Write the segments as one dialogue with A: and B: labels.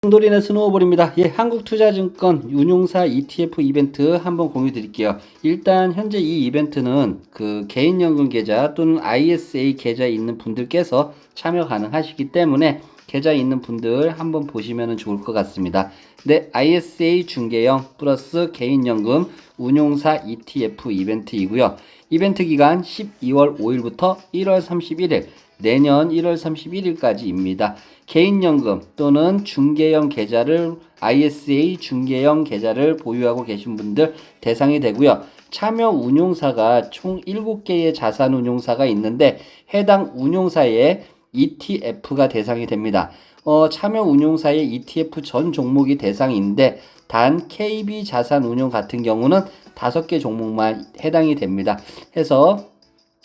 A: 돌인의 스노우볼입니다. 예, 한국투자증권 운용사 ETF 이벤트 한번 공유 드릴게요. 일단 현재 이 이벤트는 그 개인연금 계좌 또는 ISA 계좌 있는 분들께서 참여 가능하시기 때문에 계좌 있는 분들 한번 보시면 좋을 것 같습니다. 네, ISA 중개형 플러스 개인연금 운용사 ETF 이벤트이고요. 이벤트 기간 12월 5일부터 1월 31일 내년 1월 31일까지입니다. 개인연금 또는 중개형 계좌를 ISA 중개형 계좌를 보유하고 계신 분들 대상이 되고요. 참여 운용사가 총 7개의 자산 운용사가 있는데 해당 운용사의 ETF가 대상이 됩니다. 어, 참여 운용사의 ETF 전 종목이 대상인데 단 KB 자산 운용 같은 경우는 5개 종목만 해당이 됩니다. 해서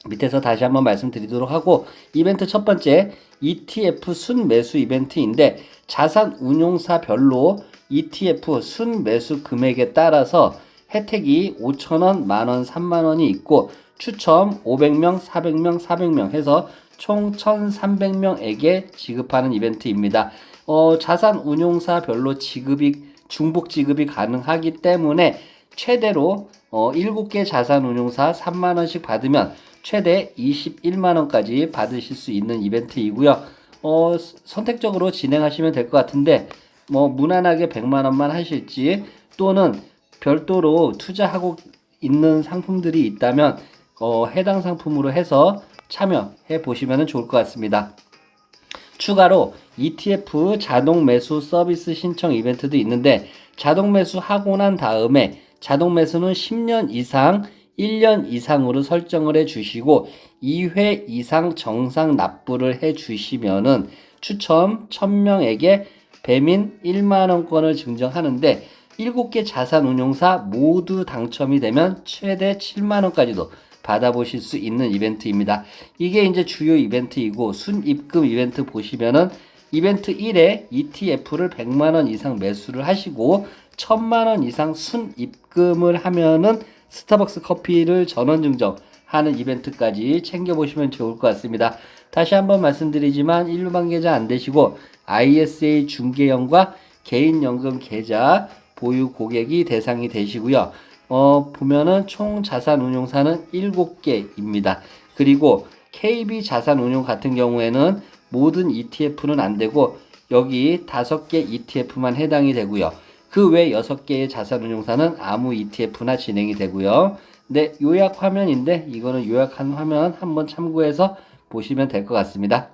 A: 밑에서 다시 한번 말씀드리도록 하고 이벤트 첫 번째 ETF 순 매수 이벤트인데 자산 운용사별로 ETF 순 매수 금액에 따라서 혜택이 5,000원, 만원, 3만원이 있고 추첨 500명, 400명, 400명 해서 총 1,300명에게 지급하는 이벤트입니다. 어, 자산 운용사별로 지급이 중복 지급이 가능하기 때문에 최대로 어, 7개 자산 운용사 3만 원씩 받으면 최대 21만 원까지 받으실 수 있는 이벤트이고요. 어, 선택적으로 진행하시면 될 것 같은데 뭐 무난하게 100만 원만 하실지 또는 별도로 투자하고 있는 상품들이 있다면 어, 해당 상품으로 해서 참여해 보시면 좋을 것 같습니다. 추가로 ETF 자동 매수 서비스 신청 이벤트도 있는데 자동 매수 하고 난 다음에 자동 매수는 10년 이상 1년 이상으로 설정을 해 주시고 2회 이상 정상 납부를 해 주시면은 추첨 1000명에게 배민 1만원권을 증정하는데 7개 자산 운용사 모두 당첨이 되면 최대 7만원까지도 받아보실 수 있는 이벤트입니다. 이게 이제 주요 이벤트이고 순입금 이벤트 보시면은 이벤트 1에 ETF를 100만원 이상 매수를 하시고 1000만원 이상 순입금을 하면은 스타벅스 커피를 전원 증정 하는 이벤트까지 챙겨보시면 좋을 것 같습니다. 다시 한번 말씀드리지만 일반 계좌 안 되시고 ISA 중개형과 개인연금 계좌 보유 고객이 대상이 되시고요. 어, 보면은 총 자산 운용사는 7개입니다. 그리고 KB 자산 운용 같은 경우에는 모든 ETF는 안 되고 여기 5개 ETF만 해당이 되고요. 그 외 6개의 자산 운용사는 아무 ETF나 진행이 되고요. 네, 요약 화면인데 이거는 요약한 화면 한번 참고해서 보시면 될 것 같습니다.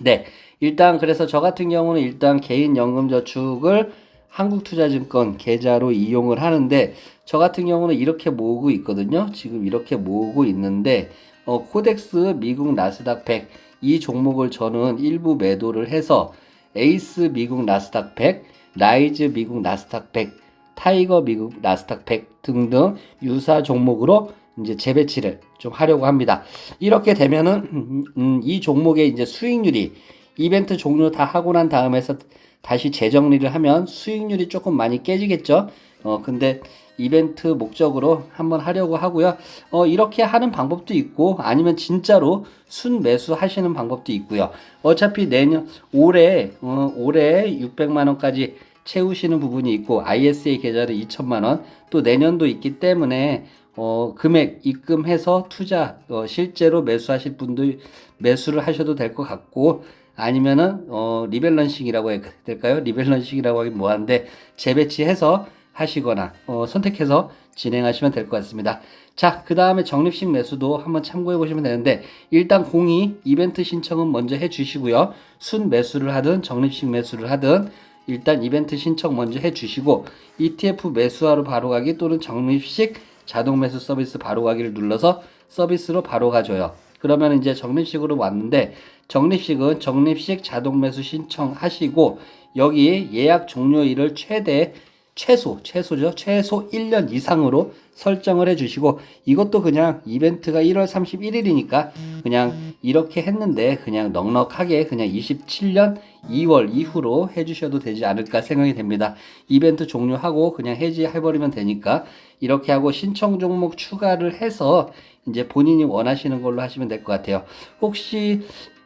A: 네, 일단 그래서 저 같은 경우는 일단 개인 연금 저축을 한국투자증권 계좌로 이용을 하는데 저 같은 경우는 이렇게 모으고 있거든요. 지금 이렇게 모으고 있는데 어, 코덱스 미국 나스닥 100 이 종목을 저는 일부 매도를 해서 에이스 미국 나스닥 100, 라이즈 미국 나스닥 100, 타이거 미국 나스닥 100 등등 유사 종목으로 이제 재배치를 좀 하려고 합니다. 이렇게 되면은 음, 음, 이 종목의 이제 수익률이 이벤트 종료 다 하고 난 다음에서 다시 재정리를 하면 수익률이 조금 많이 깨지겠죠. 어, 근데 이벤트 목적으로 한번 하려고 하고요. 어, 이렇게 하는 방법도 있고 아니면 진짜로 순 매수 하시는 방법도 있고요. 어차피 내년 올해 어, 올해 600만 원까지 채우시는 부분이 있고 ISA 계좌를 2천만 원, 또 내년도 있기 때문에 어, 금액 입금해서 투자 어, 실제로 매수하실 분들 매수를 하셔도 될 것 같고 아니면은 어, 리밸런싱이라고 해야 될까요? 리밸런싱이라고 하긴 뭐한데 재배치해서 하시거나 어, 선택해서 진행하시면 될 것 같습니다. 자, 그 다음에 적립식 매수도 한번 참고해 보시면 되는데 일단 공이 이벤트 신청은 먼저 해 주시고요. 순 매수를 하든 적립식 매수를 하든 일단 이벤트 신청 먼저 해 주시고 ETF 매수하러 바로 가기 또는 적립식 자동 매수 서비스 바로 가기를 눌러서 서비스로 바로 가줘요. 그러면 이제 적립식으로 왔는데 적립식은 적립식 자동 매수 신청하시고 여기 예약 종료일을 최대 최소 최소죠? 최소 1년 이상으로 설정을 해주시고 이것도 그냥 이벤트가 1월 31일이니까 그냥 이렇게 했는데 그냥 넉넉하게 그냥 27년 2월 이후로 해주셔도 되지 않을까 생각이 됩니다. 이벤트 종료하고 그냥 해지해버리면 되니까 이렇게 하고 신청 종목 추가를 해서 이제 본인이 원하시는 걸로 하시면 될 것 같아요. 혹시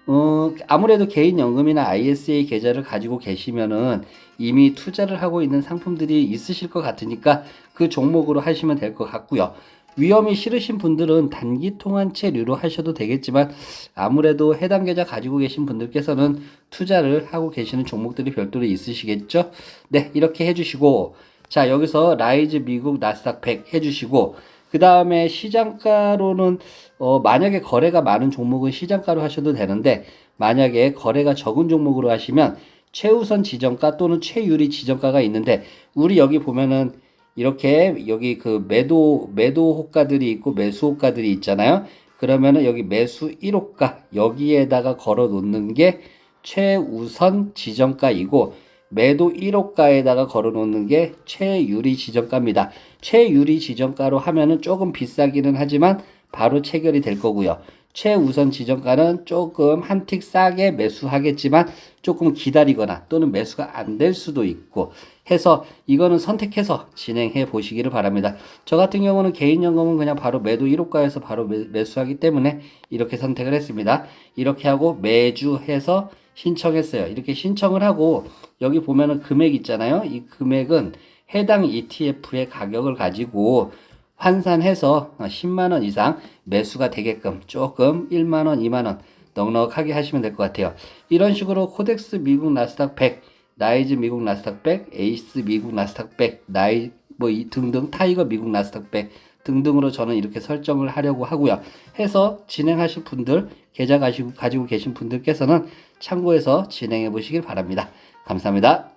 A: 어, 아무래도 개인연금이나 ISA 계좌를 가지고 계시면은 이미 투자를 하고 있는 상품들이 있으실 것 같으니까 그 종목으로 하시면 될 것 같고요. 위험이 싫으신 분들은 단기 통환채류로 하셔도 되겠지만 아무래도 해당 계좌 가지고 계신 분들께서는 투자를 하고 계시는 종목들이 별도로 있으시겠죠? 네, 이렇게 해주시고 자 여기서 라이즈 미국 나스닥 100 해주시고 그 다음에 시장가로는 어, 만약에 거래가 많은 종목은 시장가로 하셔도 되는데 만약에 거래가 적은 종목으로 하시면 최우선 지정가 또는 최유리 지정가가 있는데 우리 여기 보면은 이렇게 여기 그 매도 매도 호가들이 있고 매수 호가들이 있잖아요. 그러면은 여기 매수 1호가 여기에다가 걸어 놓는 게 최우선 지정가이고 매도 1호가에다가 걸어 놓는 게 최유리 지정가입니다. 최유리 지정가로 하면은 조금 비싸기는 하지만 바로 체결이 될 거고요. 최우선 지정가는 조금 한 틱 싸게 매수하겠지만 조금 기다리거나 또는 매수가 안 될 수도 있고 해서 이거는 선택해서 진행해 보시기를 바랍니다. 저 같은 경우는 개인연금은 그냥 바로 매도 1호가에서 바로 매, 매수하기 때문에 이렇게 선택을 했습니다. 이렇게 하고 매주 해서 신청했어요. 이렇게 신청을 하고 여기 보면은 금액 있잖아요. 이 금액은 해당 ETF의 가격을 가지고 환산해서 10만 원 이상 매수가 되게끔 조금 1만 원, 2만 원 넉넉하게 하시면 될 것 같아요. 이런 식으로 코덱스 미국 나스닥 100, 나이즈 미국 나스닥 100, 에이스 미국 나스닥 100, 나이 뭐 이 등등 타이거 미국 나스닥 100 등등으로 저는 이렇게 설정을 하려고 하고요. 해서 진행하실 분들 계좌 가지고 가지고 계신 분들께서는 참고해서 진행해 보시길 바랍니다. 감사합니다.